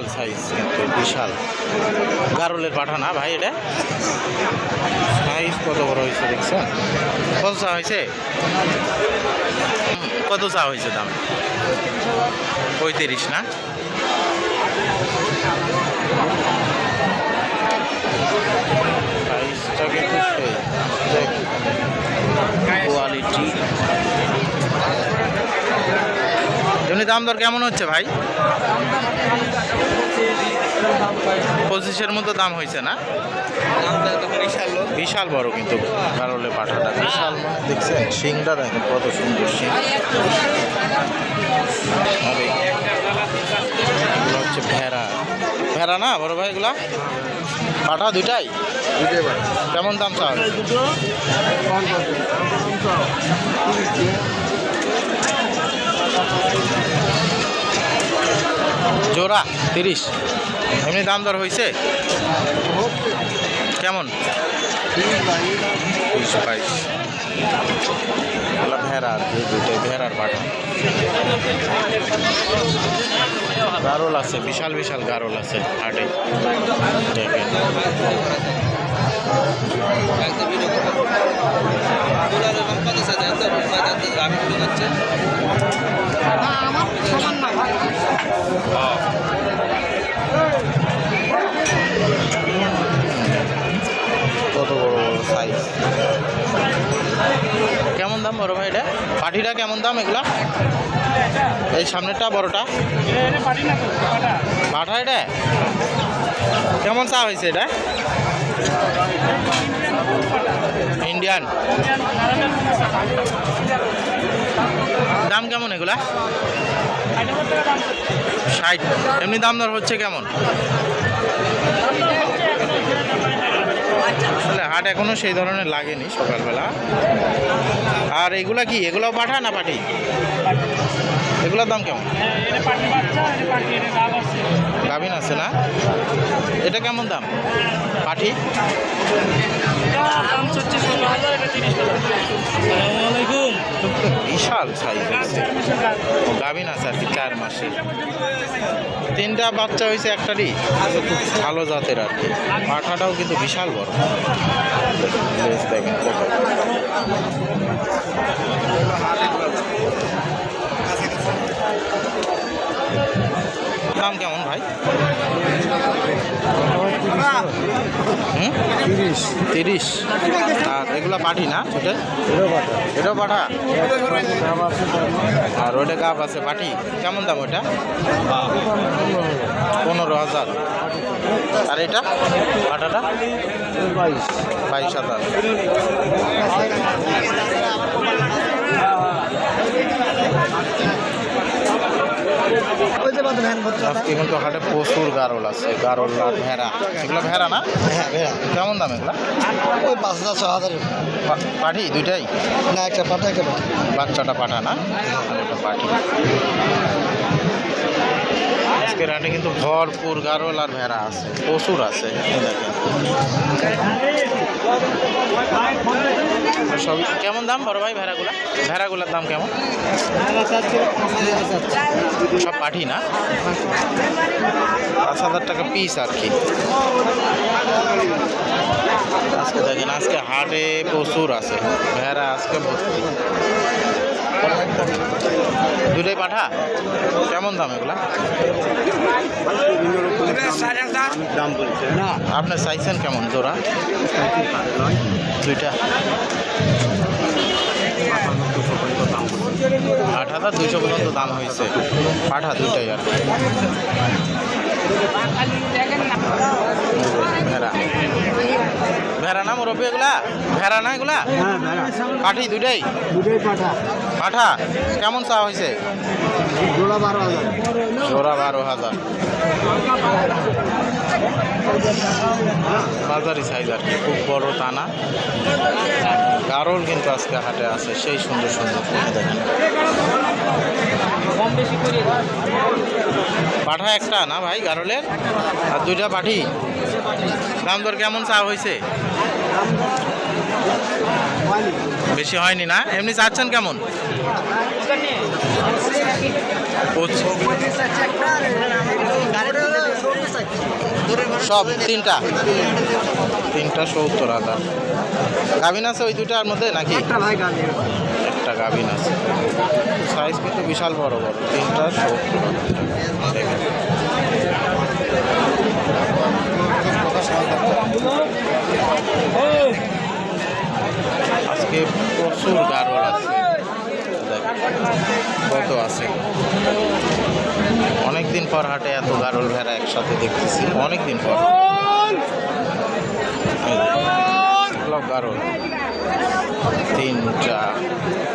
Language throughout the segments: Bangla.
বিশাল সাইজ কিন্তু বিশাল। গারলের পাঠা না ভাই এটা? সাইজ কত বড় হয়েছে দেখছেন? কত চা হয়েছে? কত চা হয়েছে দাম? পঁয়ত্রিশ না? সাইজটা কিন্তু কোয়ালিটি এমনি দাম দর কেমন হচ্ছে ভাই? পঁচিশের মতো দাম হয়েছে না? বিশাল বড় কিন্তু কারলে পাঠাটা। বিশাল দেখছেন? শিংটা দেখেন কত সুন্দর শিং। হচ্ছে ভেড়া। ভেড়া না বড় ভাই এগুলা? পাঠা দুইটাই? কেমন দাম চাও জোড়া, তিরিশ। এমনি দাম দর হয়েছে কেমন? গারল আছে, বিশাল বিশাল গারল আছে হাটে। দেখেন। কত সাইজ কেমন দাম বড় ভাই এটা? পাটিটা কেমন দাম এগুলা? এই সামনেরটা, বড়টা? পাঠা এটা? কেমন চা হয়েছে এটা? ইন্ডিয়ান। দাম কেমন এগুলা? ষাট। এমনি দাম দর হচ্ছে কেমন? আসলে হাট এখনও সেই ধরনের লাগেনি সকালবেলা। আর এগুলা কি? এগুলো পাঠা না পাটি এগুলোর দাম কেমন? গাভিন আছে না? এটা কেমন দাম? পাঠি? বিশাল সাইজ আছে। গাভিন আছে আর কি চার মাসে। তিনটা বাচ্চা হয়েছে একটারই। খুব ভালো জাতের আর কি। পাঠাটাও কিন্তু বিশাল বড়। দেখেন দাম কেমন ভাই? তিরিশ। তিরিশ। আর এগুলো পাঠি না ছোটে এটাও পাঠা। আর ওইটা গাপ আছে পাঠি? কেমন দাম ওইটা? পনেরো হাজার। আর এটা? পাঠাটা? বাইশ। বাইশ হাজার ওই যে বাদে ভ্যান ভর্তি আজকে কিন্তু হাটে প্রচুর গারল আছে গারল আর ভেড়া। এগুলো ভেড়া না? হ্যাঁ ভেড়া। কেমন দাম এগুলা? ওই পাঁচ হাজার ছ হাজার পাঠি দুইটাই? না একটা পাঠা একটা বাচ্চাটা পাঠা না? আর এটা পাঠি। আজকের হাটে কিন্তু ভরপুর গারল আর ভেড়া আছে, প্রচুর আছে সব কেমন দাম বড় ভাই ভেড়াগুলা? ভেড়াগুলার দাম কেমন? সব পাঠি না? পাঁচ হাজার টাকা পিস আর কি। আজকে দেখেন, আজকে হাটে প্রচুর আছে, ভেড়া আজকে ভর্তি। দুটোই পাঠা? কেমন দাম এগুলা? দাম বলছে না। আপনি চাইছেন কেমন জোড়া? দুইটা। আট হাজার দুইশো পর্যন্ত দাম হয়েছে। পাঠা দুইটাই আর। ভেড়া। ভেড়া না মুরব্বী এগুলা? ভেড়া না এগুলা? হ্যাঁ পাঠি দুইটাই? দুটোই পাঠা পাঠা কেমন চা হয়েছে? জোড়া বারো হাজার। জোড়া বারো হাজার। বাজারি সাইজ আর কি খুব বড় টানা গারল কিন্তু আজকে হাটে আছে সেই সুন্দর সুন্দর দেখেন। পাঠা একটা না ভাই গারলের? আর দুইটা পাঠি? দাম দর কেমন চা হয়েছে? বেশি হয়নি না? এমনি চাচ্ছেন কেমন? সব তিনটা? তিনটা সত্তর হাজার। গাভিন আছে ওই দুটার মধ্যে নাকি? একটা গাভিন আছে। সাইজ কিন্তু বিশাল বড় বড়। তিনটা সত্তর দেখেন। আজকে প্রচুর গারল আছে। কত আছে। অনেক দিন পর হাটে এত গারোল ভেড়া একসাথে দেখতেছি। অনেক দিন পর গারল তিনটা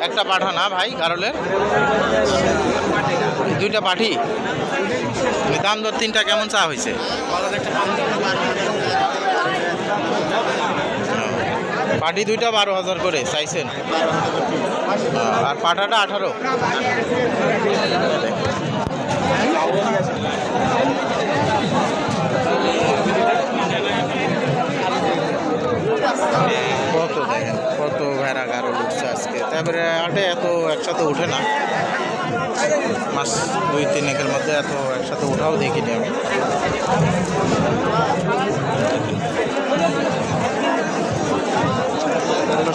একটা পাঠা না ভাই গারলের দুইটা পাঠি? দাম দর তিনটা কেমন চা হয়েছে পাটি দুইটা বারো হাজার করে, চাইছেন? আর পাঠাটা আঠারো। কত দেখেন, কত ভেড়া গারো উঠছে আজকে। তারপরে হাটে এত একসাথে উঠে না। মাস দুই তিনেকের মধ্যে এত একসাথে উঠাও দেখিনি আমি।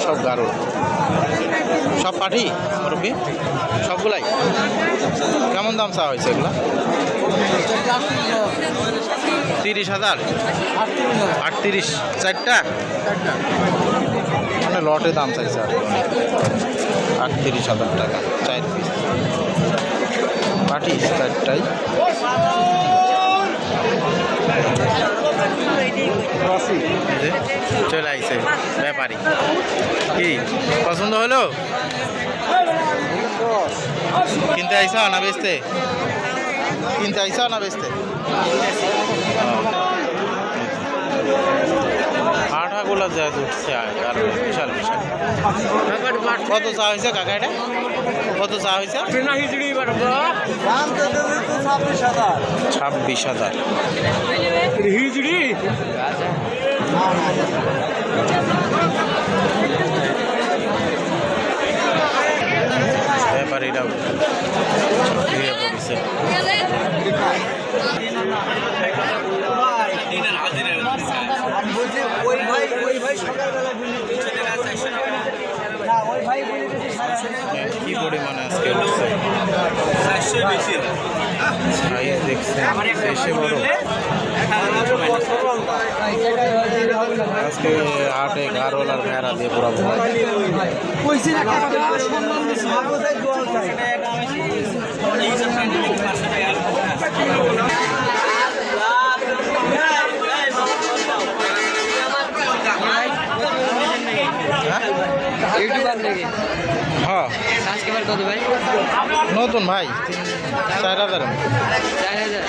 সব গারো। সব পাঠি, মুরব্বী? সবগুলাই? কেমন দাম চা হয়েছে এগুলো? তিরিশ হাজার? আটত্রিশ। চারটা? মানে লটে দাম চাইছে আর আটত্রিশ হাজার টাকা, চার পিস। পাটি চারটাই। যে, চলে আইছে ব্যাপারী। কি পছন্দ হলো? কিনতে আইসা না বেচতে? কিনতে আইসা না বেচতে? আঠাগুলো যা উঠছে আর কত চা হয়েছে কাকা এটা? কত চা হয়েছে? ছাব্বিশ হাজার। ছাব্বিশ হাজার। ব্যাপারীরা ঘিরে পড়েছে। বলছি ওই ভাই ওই ভাই সকালবেলা না ওই ভাই বলে দিয়েছে সাড়ে আটশো। কি পরিমাণে আজকে উঠছে সাইজ দেখছেন বেশি বড়। আজকে হাটে গারোল আর ভেড়া দিয়ে পুরো ভয় কইছি না কাকা, সম্মান দিছি, আবু সাইদ দোয়াল চাই। ইউটিউবার নাকি হ্যাঁ সাবস্ক্রাইবার কত ভাই? নতুন ভাই চার হাজার। চার হাজার।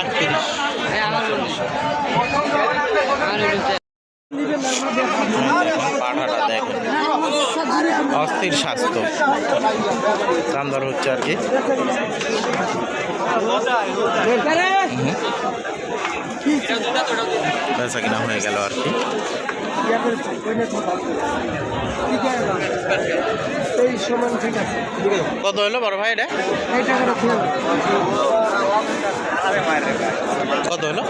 আটত্রিশ। আমার আমার পাঠাটা দেখেন। অস্থির স্বাস্থ্য। দাম দর হচ্ছে আর কি। বেচা কিনা হয়ে গেল আর কি কত হলো বড় ভাই এটা কত হলো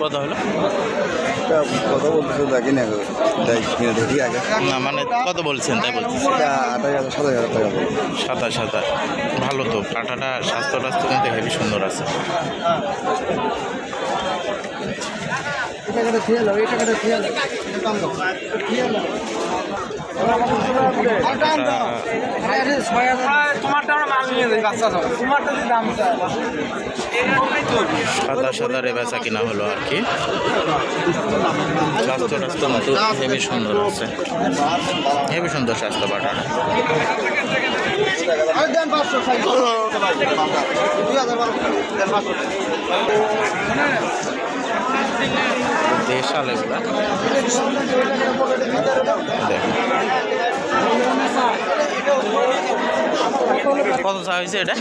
কত হলো কথা বলতেছে দেখি না দেখি আগে না মানে কত বলছেন তাই হাজার সাতাশ। সাতাশ ভালো তো কাঁটাটা স্বাস্থ্য টাস্থ্য কিন্তু হেভি সুন্দর আছে এই টাকাটা খেয়ে নাও এই টাকাটা খেয়ে নাও দাম দাও। নাও সাতাশ হাজারে বেচা কিনা হলো আর কি। স্বাস্থ্য কিন্তু হেভি সুন্দর আছে। হেভি সুন্দর স্বাস্থ্য সাইজ। দুই হাজার দেশাল এগুলা। কত চা হয়েছে এটা?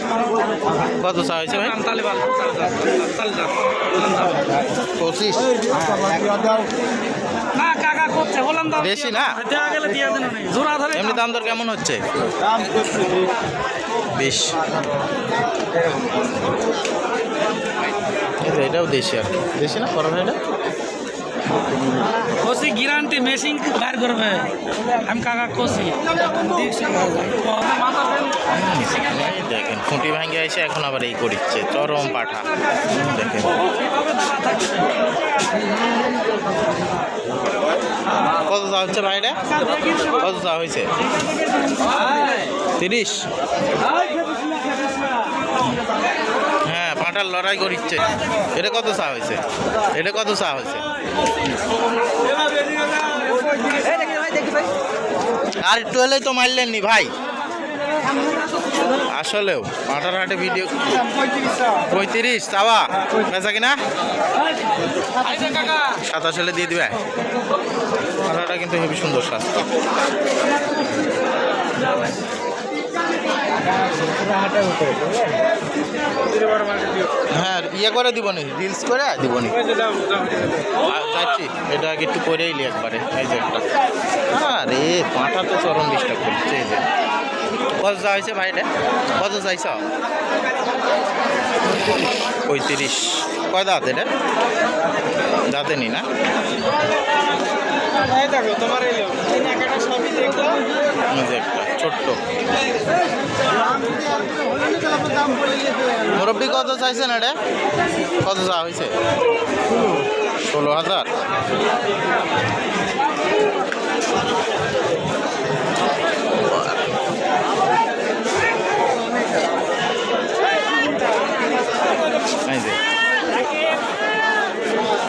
কত চা হয়েছে ভাই? পঁচিশ। বেশি না? এমনি দাম দর কেমন হচ্ছে? বেশ। এটাও দেশি আর কি। দেশি না করো এটা? কষি গ্যারান্টি মেশিন বার করবে। আমি কাকা এই দেখেন খুঁটি ভাঙে এসে এখন আবার এই করিচ্ছে চরম পাঠা। দেখেন। কত চা হচ্ছে ভাইটা কত চা হয়েছে তিরিশ? পাঁঠার লড়াই করিচ্ছে। এটা কত চা হয়েছে? এটা কত চা হয়েছে? আর একটু হলেই তো মারলেন নি ভাই। আসলেও পাঁঠার হাটে ভিডিও পঁয়ত্রিশ চাওয়া। বেচা কিনা? সাতাশ হলে দিয়ে দিবে। পাঁঠাটা কিন্তু হেবি সুন্দর স্বাস্থ্য। হ্যাঁ ইয়ে করে দিব নি রিলস করে দিব নি যাচ্ছি এটা আগে একটু করেই এলি একবারে এই যে একটা। আরে পাঁঠা তো চরম ডিস্টার্ব করছে এই যে। কত চা হয়েছে ভাইটা কত চাইছ? পঁয়ত্রিশ। কয় দাঁত এটা? দাঁতে নি না? তোমার এই যে একটা। ছোট্ট। মুরব্বী কত চাইছেন এটা? কত চা হয়েছে? ষোলো হাজার।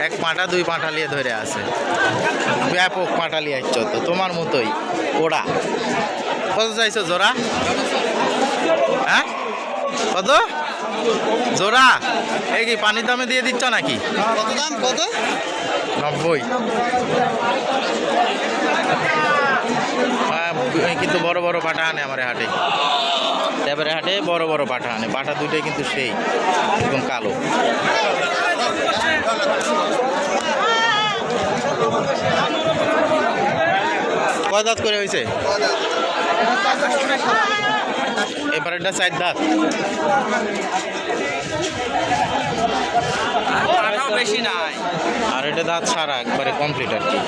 এক পাঁটা দুই পাঁটা নিয়ে ধরে আছে। ব্যাপক পাঁটা আসছ তো, তোমার মতোই। ওরা কত চাইছো জোড়া হ্যাঁ কত জোড়া এই কি পানির দামে দিয়ে দিচ্ছ নাকি? কত দাম কত? নব্বই কিন্তু বড় বড় পাঠা আনে আমার হাটে। তারপরে হাটে বড় বড় পাঠা আনে। পাঠা দুইটাই কিন্তু সেই একদম কালো। কয় দাঁত করে হয়েছে? এবার একটা সাইড দাঁত বেশি নাই। আর এটা দাঁত ছাড়া একবারে কমপ্লিট আর কি।